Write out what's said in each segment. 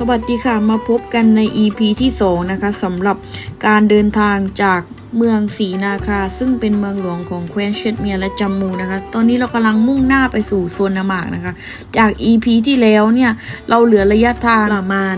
สวัสดีค่ะ มาพบกันใน EP ที่ 2 นะคะสำหรับการเดินทางจากเมืองศรีนาคา ซึ่งเป็นเมืองหลวงของแคว้นเชตเมียและจัมมูนะคะ ตอนนี้เรากำลังมุ่งหน้าไปสู่โซนนามากนะคะ จาก EP ที่แล้วเนี่ย เราเหลือระยะทางประมาณ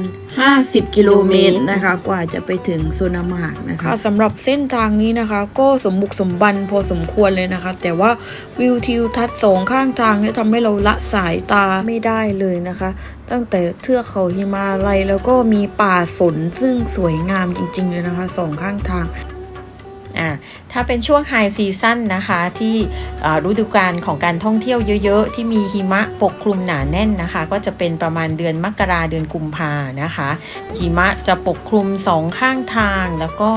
50 กิโลเมตรนะคะ กว่าจะไปถึงโซนนามากนะคะสำหรับเส้นทางนี้นะคะ ก็สมบุกสมบันพอสมควรเลยนะคะ แต่ว่าวิวทิวทัศน์สองข้างทางเนี่ยทำให้เราละสายตาไม่ได้เลยนะคะ ตั้งแต่เทือกเขาหิมาลัยแล้วก็มีป่าสนซึ่งสวยงามจริง ๆ เลยนะคะสองข้างทาง อ่าถ้าเป็นช่วงไฮซีซั่นนะคะที่ฤดูกาลของการท่องเที่ยวเยอะ ๆ ที่มีหิมะปกคลุมหนาแน่นนะคะ ก็จะเป็นประมาณเดือนมกราเดือนกุมภานะคะ หิมะจะปกคลุมสองข้างทางแล้วก็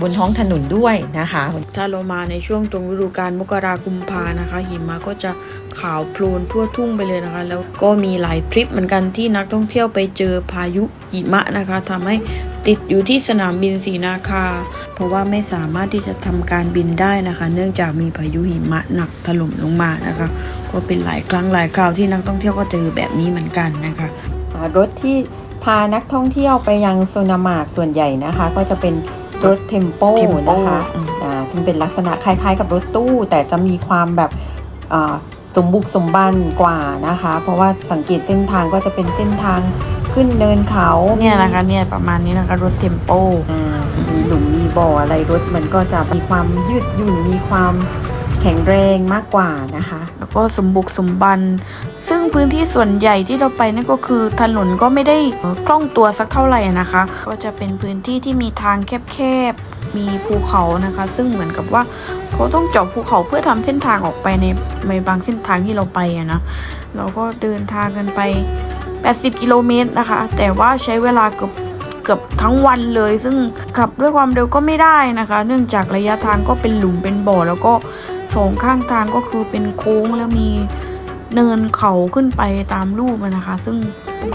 บนท้องถนนด้วยนะคะ ถ้าเรามาในช่วงตรงฤดูกาลมกรากุมภานะคะ หิมะก็จะขาวโพลนทั่วทุ่งไปเลยนะคะ แล้วก็มีหลายทริปเหมือนกันที่นักท่องเที่ยวไปเจอพายุหิมะนะคะทำให้ ติดอยู่ที่สนามบินศรีนาคา เพราะว่าไม่สามารถที่จะทำการบินได้นะคะ เนื่องจากมีพายุหิมะหนักถล่มลงมานะคะ ก็เป็นหลายครั้งหลายคราวที่นักท่องเที่ยวก็เจอแบบนี้เหมือนกันนะคะอ่ารถที่พานักท่องเที่ยวไปยังโซนามาร์กส่วนใหญ่นะคะ ก็จะเป็นรถเทมโป Tempo นะคะอืมอ่าซึ่งเป็นลักษณะคล้ายๆ กับรถตู้ แต่จะมีความแบบอ่า สมบุกสมบันกว่านะคะ เพราะว่าสังเกตเส้นทางก็จะเป็นเส้นทางขึ้นเนินเขาเนี่ยนะคะเนี่ยประมาณนี้นะคะรถเทมโปอ่ามีหลุมมีบ่ออะไรรถมันก็จะมีความยืดหยุ่นมีความแข็งแรงมากกว่านะคะ แล้วก็สมบุกสมบัน ซึ่งพื้นที่ส่วนใหญ่ที่เราไปนั่นก็คือถนนก็ไม่ได้เอ่อคล่องตัวสักเท่าไหร่นะคะ ก็จะเป็นพื้นที่ที่มีทางแคบๆ มีภูเขานะคะ ซึ่งเหมือนกับว่าเขาต้องเจาะภูเขาเพื่อทำเส้นทางออกไปในในบางเส้นทางที่เราไปอะนะเราก็เดินทางกันไป 80 กิโลเมตรนะคะ แต่ว่าใช้เวลาเกือบเกือบทั้งวันเลย ซึ่งขับด้วยความเร็วก็ไม่ได้นะคะ เนื่องจากระยะทางก็เป็นหลุมเป็นบ่อ แล้วก็สองข้างทางก็คือเป็นโค้งแล้วมีเนินเขาขึ้นไปตามรูปนะคะ ซึ่ง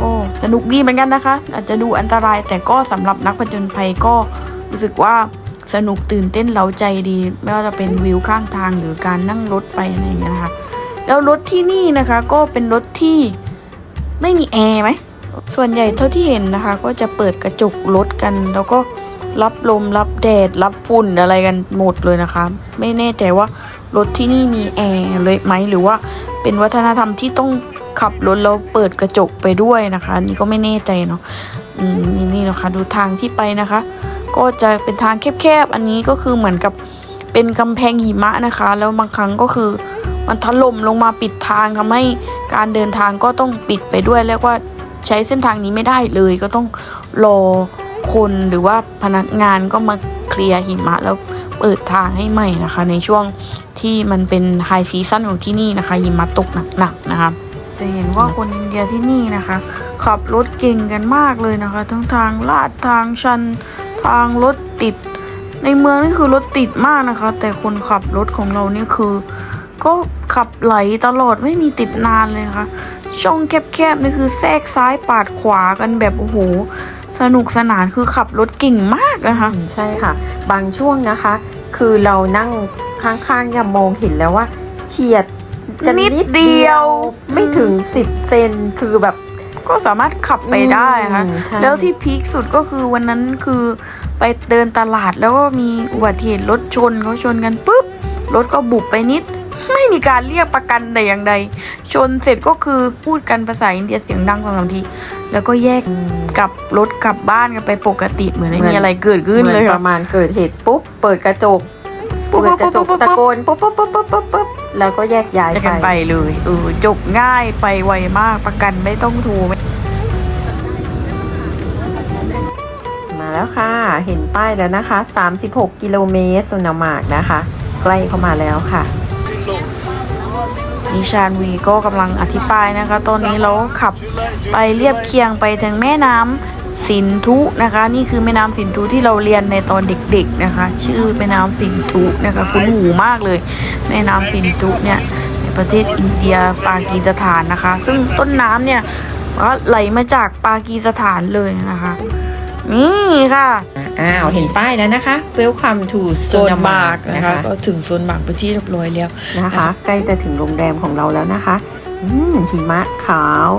ก็สนุกดีเหมือนกันนะคะ อาจจะดูอันตรายแต่ก็สำหรับนักผจญภัยก็รู้สึกว่า สนุกตื่นเต้นเล้าใจดี ไม่ว่าจะเป็นวิวข้างทางหรือการนั่งรถไปอะไรอย่างเงี้ยนะคะแล้วรถที่นี่นะคะก็เป็นรถที่ไม่มีแอร์ไหมส่วนใหญ่เท่าที่เห็นนะคะ ก็จะเปิดกระจกรถกัน แล้วก็รับลมรับแดดรับฝุ่นอะไรกันหมดเลยนะคะ ไม่แน่ใจว่ารถที่นี่มีแอร์เลยไหมหรือว่าเป็นวัฒนธรรมที่ต้องขับรถแล้วเปิดกระจกไปด้วยนะคะนี่ก็ไม่แน่ใจเนาะ นี่นี่นะคะดูทางที่ไปนะคะ ก็จะเป็นทางแคบๆ อันนี้ก็คือเหมือนกับเป็นกำแพงหิมะนะคะ แล้วบางครั้งก็คือมันถล่มลงมาปิดทางทำให้การเดินทางก็ต้องปิดไปด้วยเรียกว่าใช้เส้นทางนี้ไม่ได้เลยก็ต้องรอคนหรือว่าพนักงานก็มาเคลียร์หิมะแล้วเปิดทางให้ใหม่นะคะ ในช่วงที่มันเป็นไฮซีซั่นของที่นี่นะคะหิมะตกหนักๆนะคะจะเห็นว่าคนอินเดียที่นี่นะคะ ขับรถเก่งกันมากเลยนะคะ ทั้งทางลาดทางชันทางรถติด ในเมืองนี่คือรถติดมากนะคะ แต่คนขับรถของเรานี่คือ ก็ขับไหลตลอดไม่มีติดนานเลยนะคะช่องแคบๆนี่คือแทรกซ้ายปาดขวากันแบบโอ้โหสนุกสนานคือขับรถเก่งมากนะคะอืมใช่ค่ะ บางช่วงนะคะ คือเรานั่งข้างๆจะมองเห็นแล้วว่า เฉียดกันนินิดดเดีเดียยววไม่ถึง10เซนคือแบบ ก็สามารถขับไปได้ค่ะอืมใช่ แล้วที่พีคสุดก็คือวันนั้นคือไปเดินตลาดแล้วก็มีอุบัติเหตุรถชนเขาชนกันปุ๊บรถก็บุบไปนิด ไม่มีการเรียกประกันแต่อย่างใด ชนเสร็จก็คือพูดกันภาษาอินเดียเสียงดังสองสามที แล้วก็แยกกลับรถกลับบ้านกันไปปกติเหมือนไม่มีอะไรเกิดขึ้นเหมือนเลยปค่ะ ระมาณเกิดเหตุปุ๊บ เปิดกระจกปุ๊บ เปิดกระจกปุ๊บปุ๊บปุ๊บตะโกนปุ๊บปุ๊บปุ๊บปุ๊บปุ๊บปุ๊บแล้วก็แยกย้ายกันไปไปเลยเออจบง่ายไปไวมากประกันไม่ต้องโทรมาแล้วค่ะ เห็นป้ายแล้วนะคะ 36 กิโลเมตรสุนามาร์กนะคะ ใกล้เข้ามาแล้วค่ะนิชานวีก็กำลังอธิบายนะคะ ตอนนี้เราขับไปเรียบเคียงไปถึงแม่น้ำ สินธุนะคะ นี่คือแม่น้ำสินธุที่เราเรียนในตอนเด็กๆนะคะ ชื่อแม่น้ำสินธุนะคะคุ้นหูมากเลยแม่น้ำสินธุเนี่ยในประเทศอินเดียปากีสถานนะคะ ซึ่งต้นน้ำเนี่ยก็ไหลมาจากปากีสถานเลยนะคะนี่ค่ะ อ้าว เห็นป้ายแล้วนะคะ Welcome to โซนบาร์ก Sonamark นะคะ ก็ถึงโซนบาร์กไปนที่เรียบร้อยแล้วนะคะ ใกล้จะถึงโรงแรมของเราแล้วนะคะ อืมหิมะขาว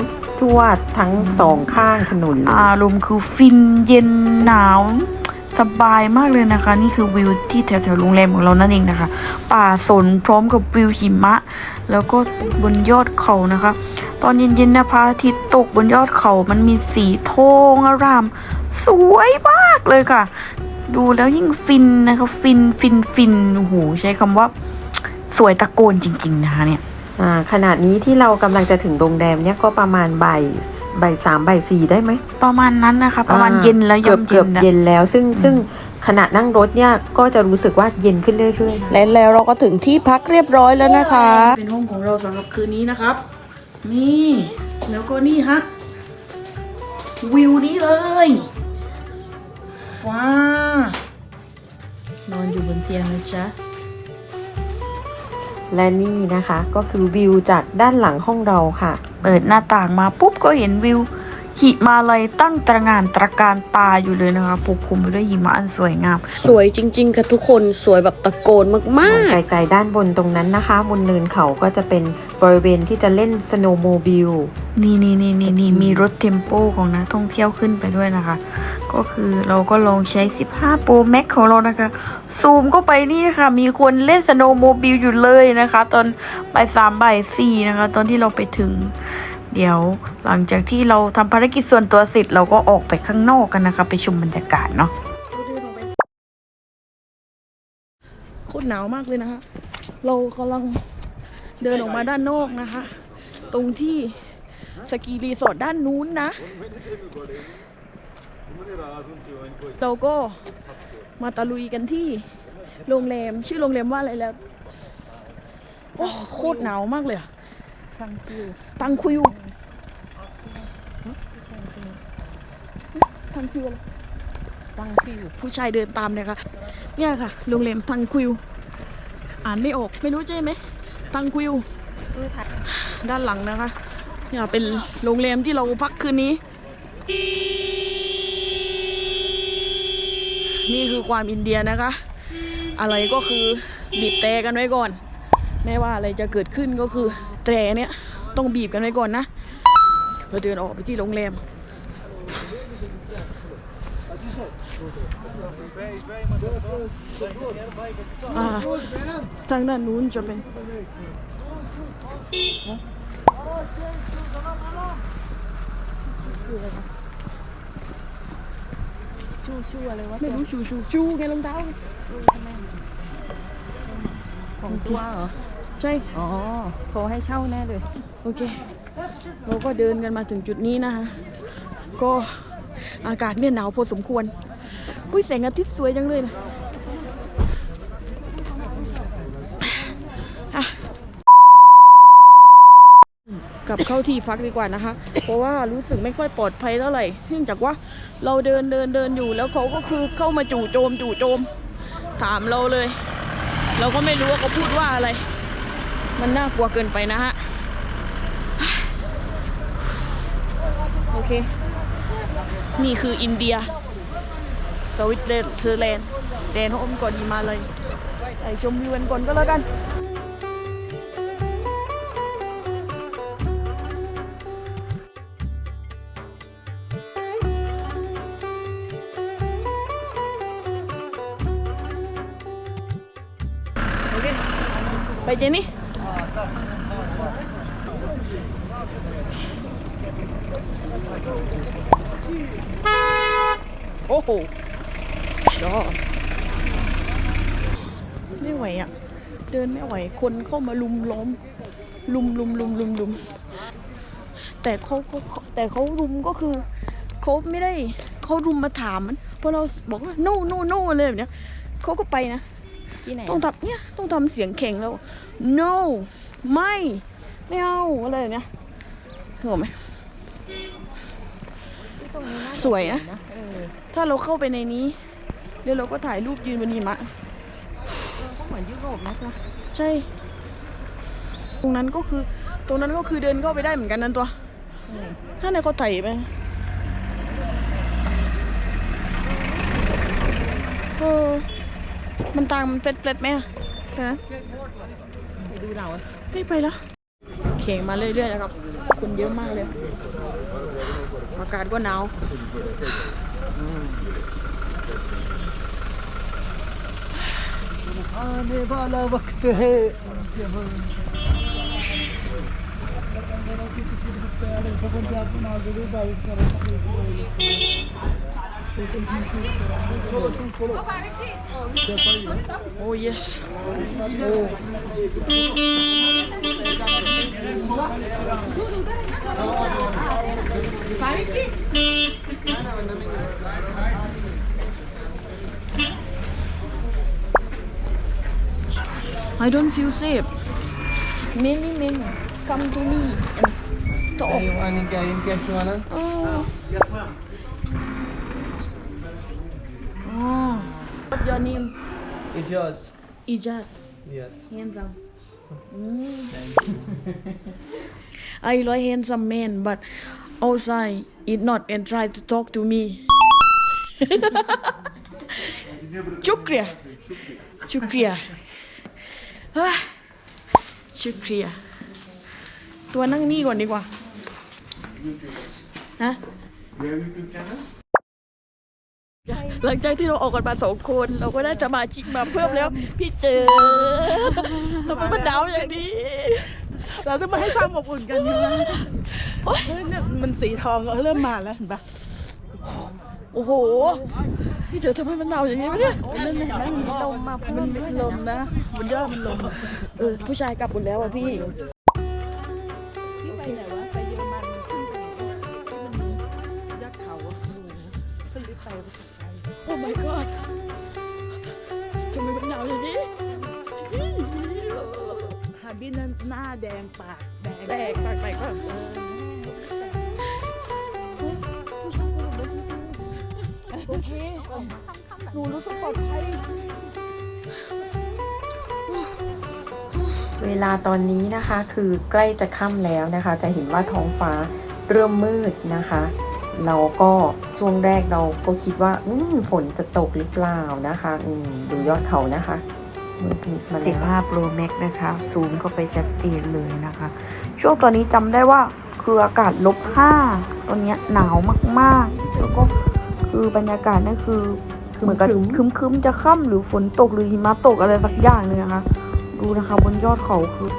ทั่วทั้งสองข้างถนนเลยอารมณ์คือฟินเย็นหนาวสบายมากเลยนะคะ นี่คือวิวที่แถวๆโรงแรมของเรานั่นเองนะคะ ป่าสนพร้อมกับวิวหิมะ แล้วก็บนยอดเขานะคะ ตอนเย็นๆนะพระอาทิตย์ตกบนยอดเขามันมีสีทองอาราม สวยมากเลยค่ะ ดูแล้วยิ่งฟินนะคะ ฟินฟินฟินโอ้โหใช้คำว่า สวยตะโกนจริง ๆ นะคะเนี่ย ขนาดนี้ที่เรากำลังจะถึงโรงแรมเนี่ยก็ประมาณบ่ายบ่ายสามบ่ายสี่ได้ไหมประมาณนั้นนะคะ ประมาณอ่เย็นแล้วเกืย่ออบมเกืเย็อบนนะเย็นแล้ว ซึ่งซึ่งขณะนั่งรถเนี่ยก็จะรู้สึกว่าเย็นขึ้นเรื่อยๆและแล้วเราก็ถึงที่พักเรียบร้อยแล้วนะคะ เป็นห้องของเราสำหรับคืนนี้นะครับ นี่แล้วก็นี่ฮะวิวนี้เลยฟ้านอนอยู่บนเตียงนะจ๊ะ และนี่นะคะก็คือวิวจากด้านหลังห้องเราค่ะ เปิดหน้าต่างมาปุ๊บก็เห็นวิว หิมาลัยตั้งตระหงานตระการตาอยู่เลยนะคะปกคลุมไปด้วยหิมะอันสวยงาม สวยจริง ๆค่ะทุกคนสวยแบบตะโกนมากไกลๆด้านบนตรงนั้นนะคะบนเนินเขาก็จะเป็นบริเวณที่จะเล่นสโนว์โมบิลนี่นี่นี่นี่นี่มีรถเทมโปของนักท่องเที่ยวขึ้นไปด้วยนะคะ ก็คือเราก็ลองใช้ 15 Pro Max ของเรานะคะ ซูมเข้าไปนี่นะคะมีคนเล่นสโนว์โมบิลอยู่เลยนะคะ ตอนบ่ายสามบ่ายสี่นะคะ ตอนที่เราไปถึง เดี๋ยวหลังจากที่เราทำภารกิจส่วนตัวเสร็จเราก็ออกไปข้างนอกกันนะคะ ไปชมบรรยากาศเนาะโคตรหนาวมากเลยนะคะ เรากำลังเดินออกมาด้านนอกนะคะ ตรงที่สกีรีสอร์ทด้านนู้นนะ เราก็มาตะลุยกันที่โรงแรมชื่อโรงแรมว่าอะไรแล้ว โอ้โคตรหนาวมากเลยอะตังคิวตังคิวอะไรตังคิวผู้ชายเดินตามเนี่ยค่ะเนี่ยค่ะ โรงแรมตังคิว อ่านไม่ออกไม่รู้ใช่ไหมตังคิวด้านหลังนะคะเนี่ยเป็นโรงแรมที่เราพักคืนนี้ นี่คือความอินเดียนะคะ อะไรก็คือบีบแต่กันไว้ก่อน ไม่ว่าอะไรจะเกิดขึ้นก็คือแต่เนี่ยต้องบีบกันไว้ก่อนนะเราเดินออกไปที่โรงแรมอ่าทางด้านนู้นจะเป็น ชูชูอะไรวะไม่รู้ชูชูชูไงรองเท้าของตัวเหรอ ใช่ อ๋อเขาให้เช่าแน่เลย โอเค เราก็เดินกันมาถึงจุดนี้นะคะก็อากาศเนี่ยหนาวพอสมควรอุ้ยแสงอาทิตย์สวยจังเลยนะอะกลับเข้าที่พักดีกว่านะคะ เพราะว่ารู้สึกไม่ค่อยปลอดภัยเท่าไหร่เนื่องจากว่า เราเดินเดินเดินอยู่แล้วเขาก็คือเข้ามาจู่โจมจู่โจม ถามเราเลย เราก็ไม่รู้ว่าเขาพูดว่าอะไร มันน่ากลัวเกินไปนะฮะ โอเค นี่คืออินเดีย สวิตเซอร์แลนด์แดนโฮมก่อนดีมาเลยไปชมวิวกันก่อนก็แล้วกัน ไปเจนี่โอ้โหชอบไม่ไหวอะ เดินไม่ไหว คนเข้ามาลุมล้อม ลุมลุมลุมลุมลุมแต่เขาเขาเขาแต่เขารุมก็คือเขาไม่ได้เขารุมมาถามมันพอเราบอกว่า no no no อะไรแบบเนี้ยเขาก็ไปนะ ที่ไหน ต้องทำเนี่ยต้องทำเสียงแข็งแล้ว no ไม่ ไม่เอาอะไรแบบเนี้ยเห็นไหมตรงนี้น่าสวยนะเออถ้าเราเข้าไปในนี้แล้วเราก็ถ่ายรูปยืนบนหิมะก็เหมือนยุโรปนะนะใช่ ตรงนั้นก็คือ ตรงนั้นก็คือเดินเข้าไปได้เหมือนกันนั่นตัวอืมถ้าในเขาไถ่ายไปเออ มันต่างมันเปล็ดเปล็ดๆไหมอะใช่ไหมไปดูเราอะไม่ไปแล้วเคมาเรื่อยๆนะครับคนเยอะมากเลย อากาศก็หนาว आने Oh yes. Oh. I don't feel safe. Many men come to me and talk. Oh. Yes, ma'am. What's your name? It's yours. Ijat. Yes. Handsome. Mm. I like handsome men, but outside it not and try to talk to me. Shukriya. Shukriya. Ah, Shukriya. ตัวนั่งนี่ก่อนดีกว่า ฮะ หลังจากที่เราออกกันมาสองคน เราก็ได้สมาชิกมาเพิ่มแล้ว พี่เจอทำไมมันหนาวอย่างนี้ เราต้องมาให้ความอบอุ่นกันใช่ไหมเฮ้ยเนี่ยมันสีทองเริ่มมาแล้วเห็นปะโอ้โห พี่เจอทำไมมันหนาวอย่างนี้วะเนี่ยนั่นเห็นไหมมันลมมามันมีลมนะบนยอดมันลมเออผู้ชายกลับหมดแล้วอะพี่พี่ไปไหนวะไปเยอรมันขึ้นไปมันยักษ์เขาอะขึ้นลิฟต์ไป โอ้ my god ทำไมมันหนาวอย่างนี้ฮาบินนั้นหน้าแดงปากแดงแตกปากแตกก็โอเคหนูรู้สึกปลอดภัยเวลาตอนนี้นะคะคือใกล้จะค่ำแล้วนะคะ จะเห็นว่าท้องฟ้าเริ่มมืดนะคะ เราก็ ช่วงแรกเราก็คิดว่า อืมฝนจะตกหรือเปล่านะคะ อืมดูยอดเขานะคะมืดมิดมาแล้ว15 Pro Max นะคะซูมเข้าไปชัดเจนเลยนะคะ ช่วงตอนนี้จำได้ว่าคืออากาศลบ5ตอนเนี้ยหนาวมากๆ แล้วก็คือบรรยากาศนั่นคือเหมือนกับครึ้มๆจะค่ำหรือฝนตกหรือหิมะตกอะไรสักอย่างหนึงนะคะ ดูนะคะ บนยอดเขาคือ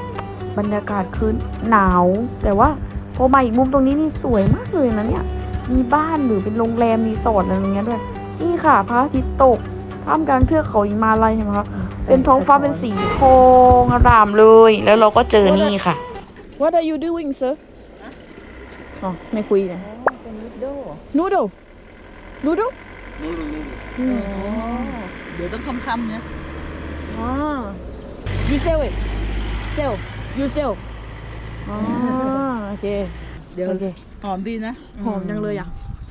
บรรยากาศคือหนาว แต่ว่าพอมาอีกมุมตรงนี้นี่สวยมากเลยนะเนี่ย มีบ้านหรือเป็นโรงแรมรีสอร์ทอะไรอย่างเงี้ยด้วย นี่ค่ะพระอาทิตย์ตกท่ามกลางเทือกเขาหิมาลัยเห็นไหมคะเป็นท้องฟ้าเป็นสีทองอร่ามเลย แล้วเราก็เจอนี่ค่ะ What are you doing sir อ๋อไม่คุยเลยเป็นลูกโด Noodle Noodle เดี๋ยวต้องคำๆเนี่ยอ๋อ You sell it sell you sell อ๋อโอเค เดี๋ยวโอเคหอมดีนะหอมจังเลยอะ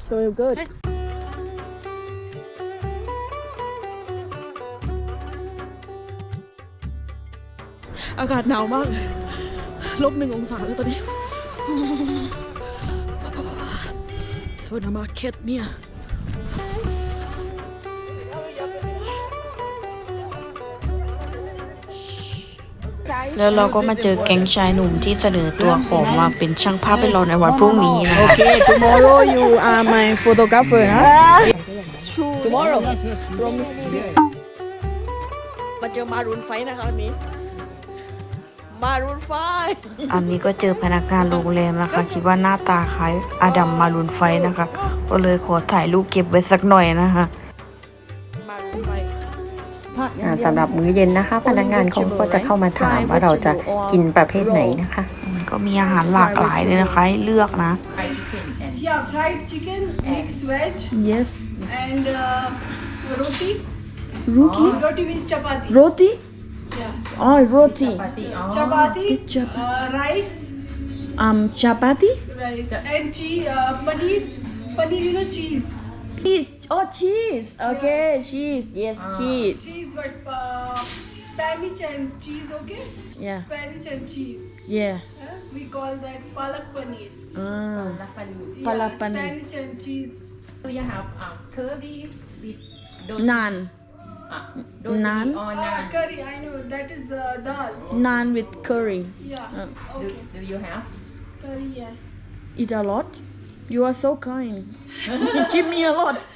so good อากาศหนาวมากลบหนึ่งองศาแล้วตอนนี้โซนามาร์เก็ตเนี่ย แล้วเราก็มาเจอแก๊งชายหนุ่มที่เสนอตัวขอมาเป็นช่างภาพไปรอในวันพรุ่งนี้นะโอคะเค tomorrow you are my photographer นะ tomorrow มาเจอมารุนไฟนะคะวันนี้มารุนไฟ อันนี้ก็เจอพนักงานโรงแรมนะคะ คิดว่าหน้าตาคล้ายอาดัมมารุนไฟนะคะ ก็เลยขอถ่ายรูปเก็บไว้สักหน่อยนะคะมารุนไฟอ่า สำหรับมื้อเย็นนะคะ พนักงานเขาก็จะเข้ามาถามว่าเราจะกินประเภทไหนนะคะ ก็มีอาหารหลากหลายเลยนะคะให้เลือกนะ Yeah, fried chicken, mixed veg, yes and uh, roti. roti Roti with chapati. roti Yeah. oh roti Chapati, Chap- uh, rice, um chapati rice, and cheese, uh, paneer, paneer, you know, cheese. cheese Oh, cheese. Okay, yeah. cheese. Yes, ah. cheese. Cheese, but uh, Spanish and cheese, okay? Yeah. Spanish and cheese. Yeah. We call that palak paneer. Ah. Palak paneer. Yeah, palak paneer. Spanish and cheese. So you have uh, curry with doti. naan. Uh, ah, naan? Or naan. Ah, curry, I know. That is the dal. Naan with curry. Yeah. Uh. Okay. Do, do you have? Curry, yes. Eat a lot? You are so kind. you give me a lot.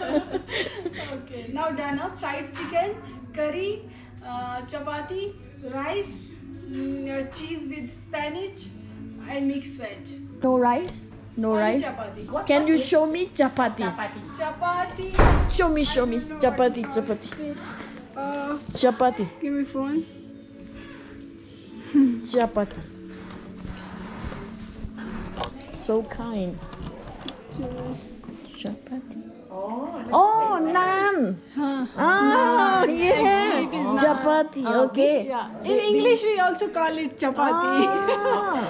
okay, now Dana, fried chicken, curry, uh, chapati, rice, mm, uh, cheese with spinach, and mixed veg. No rice? No Only rice? Chapati. What Can you show me chapati? Chapati. Chapati. Show me, show me. Chapati, chapati. Uh, chapati. Give me phone. chapati. So kind chapati อ๋อ oh naan ah yeah chapati okay Yeah. In English, we also call it chapati.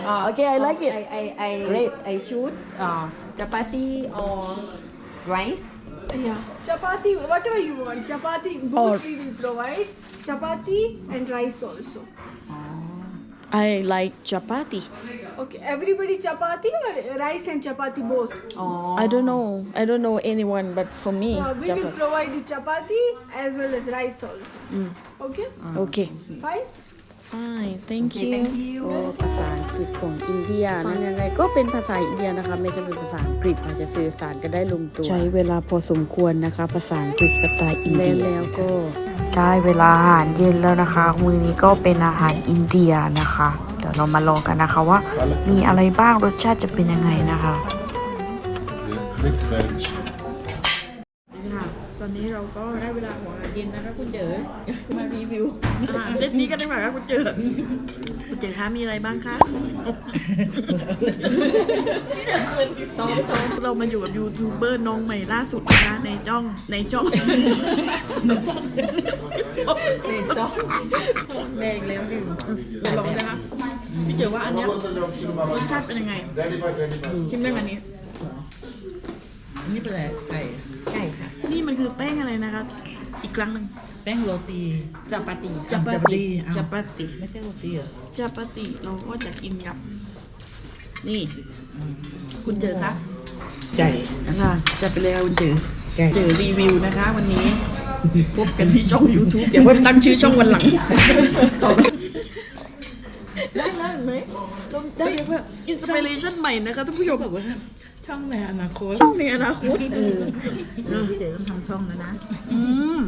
Ah, okay I like it I I I Great. I shoot uh, chapati or rice Yeah, chapati, whatever you want. Chapati, both Or- we will provide. Chapati and rice also. I like chapati Okay, everybody chapati or rice and chapati both? อ๋อ I don't know I don't know anyone but for me Uh, we will chapati provide you chapati as well as rice also. Okay, okay fine. fine thank Okay, you thank you ก็ภาษาอังกฤษของอินเดียฟังยังไงก็เป็นภาษาอินเดียนะคะ ไม่ใช่เป็นภาษาอังกฤษอาจจะสื่อสารกันได้ลงตัว ใช้เวลาพอสมควรนะคะ ภาษาอังกฤษสไตล์อินเดียแล้วก็ ได้เวลาอาหารเย็นแล้วนะคะ มื้อนี้ก็เป็นอาหารอินเดียนะคะ เดี๋ยวเรามาลองกันนะคะว่ามีอะไรบ้างรสชาติจะเป็นยังไงนะคะ Mixed veg. ค่ะตอนนี้เราก็ได้เวลาของอาหารเย็นนะคะคุณเจอมารีวิวอาหารเซตนี้กันดีกว่าค่ะคุณเจอคุณเจอคะมีอะไรบ้างคะซ้อมซ้อมเรามาอยู่กับยูทูบเบอร์น้องใหม่ล่าสุดนะคะในจ้องในจ้องเด็กจ้องแดงแล้วหนึ่งเดี๋ยวลองนะคะพี่เจอว่าอันเนี้ยรสชาติเป็นยังไงชิมได้ไหมอันนี้นี่เป็นอะไรไก่ไก่ค่ะ นี่มันคือแป้งอะไรนะคะอีกครั้งหนึ่งแป้งโรตีจัปาติจัปาติอ้าวจัปาติไม่ใช่โรตีเหรอจัปาติเราก็จะกินกับ นี่ คุณเจอคะไก่นะคะจะไปเลยค่ะคุณเจอไก่เจอรีวิวนะคะ วันนี้พบกันที่ช่อง YouTube เดี๋ยวเพิ่มตั้งชื่อช่องวันหลังต่อไปได้ได้ไหมเราได้เพื่ออินสปิเรชันใหม่นะคะทุกผู้ชมบอกว่า ช่องในอนาคต ช่องในอนาคตพี่เจ๋ต้องทำช่องแล้วนะ อืม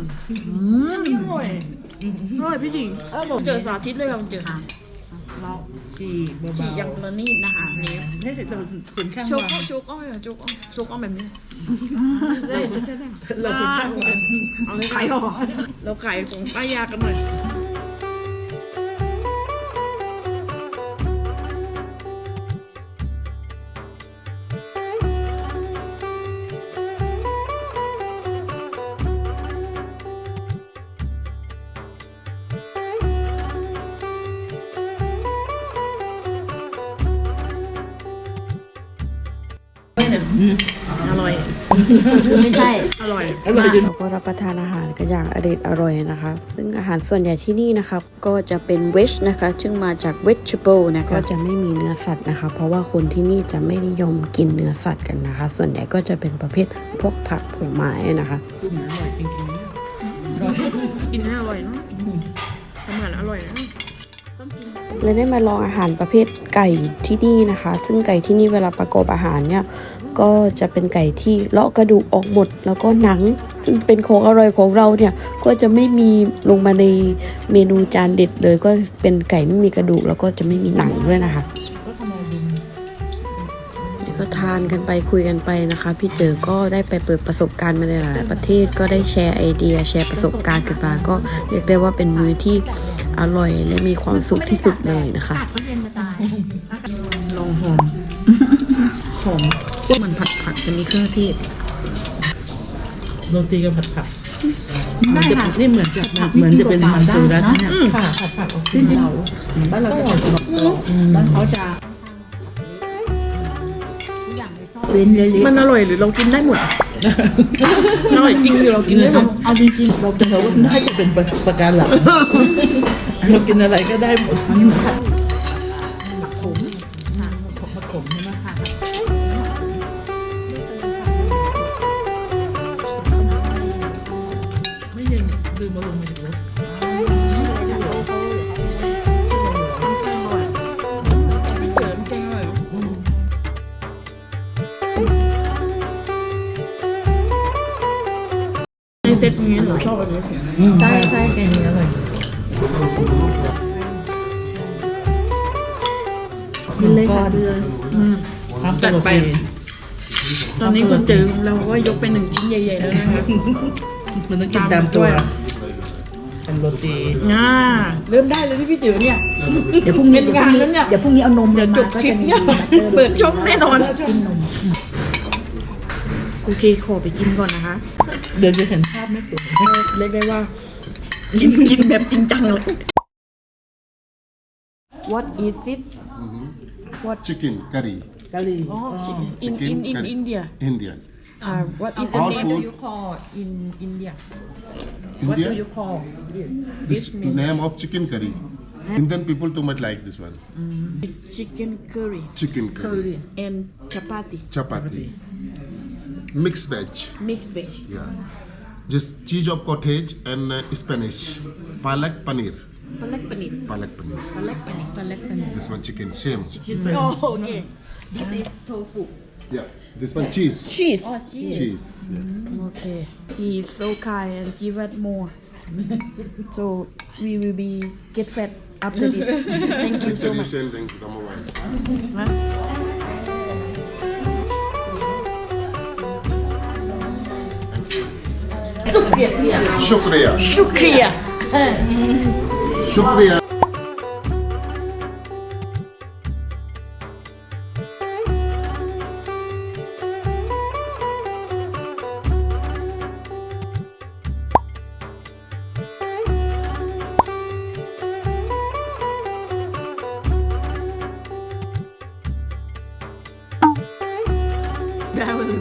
นี่อร่อยอร่อยพี่หญิงเจอสาธิตเลยค่ะคุณเจอเราฉีกเบาๆฉีกอย่างประณีตนะคะอันนี้ให้เราคุณข้างโชกวาอ้องโชกอ้องเลยค่ะโชกอ้องโชกอ้องแบบนี้ได้ใช่ใช่ได้เราคุณข้างวางเอาเลยขายของเราขายของป้ายากันหน่อย อร่อย ไม่ใช่ อร่อยอร่อยจนเราก็รับประทานอาหารกันอย่างอร่อยอร่อยนะคะ ซึ่งอาหารส่วนใหญ่ที่นี่นะคะ ก็จะเป็นเวชนะคะ ซึ่งมาจาก vegetable นะก็จะไม่มีเนื้อสัตว์นะคะ เพราะว่าคนที่นี่จะไม่นิยมกินเนื้อสัตว์กันนะคะ ส่วนใหญ่ก็จะเป็นประเภทพวกผักผลไม้นะคะอร่อยจริงๆนะกินให้อร่อยเนาะทำอาหารอร่อยนะและได้มาลองอาหารประเภทไก่ที่นี่นะคะ ซึ่งไก่ที่นี่เวลาประกอบอาหารเนี่ย ก็จะเป็นไก่ที่เลาะกระดูกออกหมดแล้วก็หนัง ซึ่งเป็นของอร่อยของเราเนี่ยก็จะไม่มีลงมาในเมนูจานเด็ดเลย ก็เป็นไก่ไม่มีกระดูกแล้วก็จะไม่มีหนังด้วยนะคะก็ทานกันไปคุยกันไปนะคะ พี่เจอก็ได้ไปเปิดประสบการณ์มาในหลายประเทศ ก็ได้แชร์ไอเดีย แชร์ประสบการณ์กันมาก็เรียกได้ว่าเป็นมื้อที่อร่อยและมีความสุขที่สุดเลยนะคะลองหอม หอมเหมือนผัดผักจะมีเครื่องเทศโรตีกับผัดผักมันจะนี่เหมือนจะเหมือนจะเป็นมันสูรัสเนี่ยค่ะผัดผักที่เราบ้านเราจะผัดผักบ้านเขาจะเว้นเยอะมันอร่อยหรือเรากินได้หมดอร่อยจริงหรือเรากินได้หมดเอาจริงๆเราจะเราน่าจะเป็นประการหลักเรากินอะไรก็ได้หมดอันนี้ผัดผักขมผักขมใช่ไหมคะ ยกไปหนึ่งชิ้นใหญ่ๆแล้วนะคะมันต้องกินตามตัวทำโรตีอ่าเริ่มได้เลยที่พี่จือเนี่ย เดี๋ยวพรุ่งนี้เป็นงานแล้วเนี่ยเดี๋ยวพรุ่งนี้เอานมเดี๋ยวจบคลิปเนี่ยเปิดช่องแน่นอนกินนมโอเคขอไปกินก่อนนะคะ เดี๋ยวจะเห็นภาพไม่สวยเรียกได้ว่ากินกินแบบจริงจังเลย What is it Chicken curry. เกาหลีอ๋อ in Chicken in in curry. India Indian. Uh, what is the All name food. you call in India India. call this This name of chicken curry. Indian people too much like this one. chicken curry Chicken curry. and chapati Chapati. Mixed veg. mixed veg Yeah. Just cheese of cottage and uh, Spanish. Palak paneer. ปลาเล็กปนิด Palak paneer. ปลาเล็กปนิดปลาเล็กปลาเล็ก This one chicken. Same. กินโอโอเค this is tofu Yeah. This one cheese. cheese oh, Cheese. Cheese, Yes. Mm, okay he is so kind and give us more so we will be get fed after this thank you so much Introduction. Thank you. Come over. Shukriya. shukriya Shukriya. 아,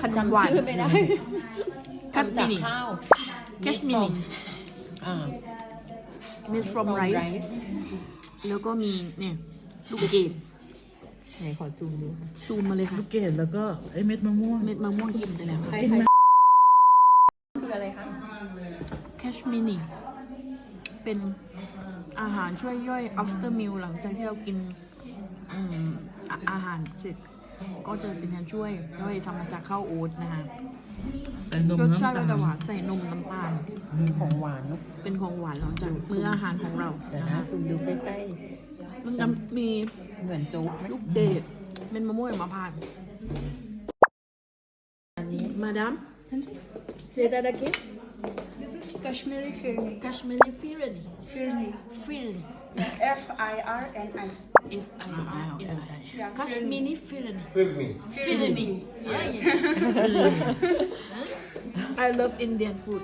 ขนมหวานชื่อไม่ได้คัตจามิกนิข้าวคัชมินิอ่า made from rice แล้วก็มีเนี่ยลูกเกดไหนขอซูมดูค่ะซูมมาเลยค่ะ ลูกเกดแล้วก็ไอ้เม็ดมะม่วง เม็ดมะม่วงกินไปแล้วกินนะคืออะไรคะแคชมินิเป็นอาหารช่วยย่อย after meal หลังจากที่เรากิน อืมอาอาหารเสร็จก็จะเป็นการช่วยย่อยทำมาจากข้าวโอ๊ตนะคะแต่นมรสน้ำชาติตาก็จะลหวานใส่นมน้ำตาลของหวานลูกเป็นของหวานหลังจากมื้ออาหารของเราเดี๋ยวนะนะคะซูมดูใกล้มันจะมีๆเหมือนโจ๊กไหมลูกเดดเป็นมะม่วงมะพร้าวอันนี้ มาดาม say that again This is Kashmiri Firni. Kashmiri Firni Firni. Firni F I R N I. F I R N I Kashmiri Firni Firni. Firni I love Indian food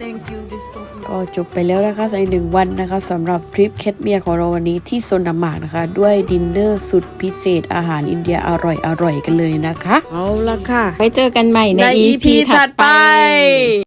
thank you this so good ก็จบไปแล้วนะคะในหนึ่งวันนะคะสำหรับทริปแคทเมียของเราวันนี้ที่โซนดามาร์กนะคะ ด้วยดินเนอร์สุดพิเศษอาหารอินเดียอร่อยๆกันเลยนะคะ เอาละค่ะ ไว้เจอกันใหม่ใน ใน EP EP ถัดไป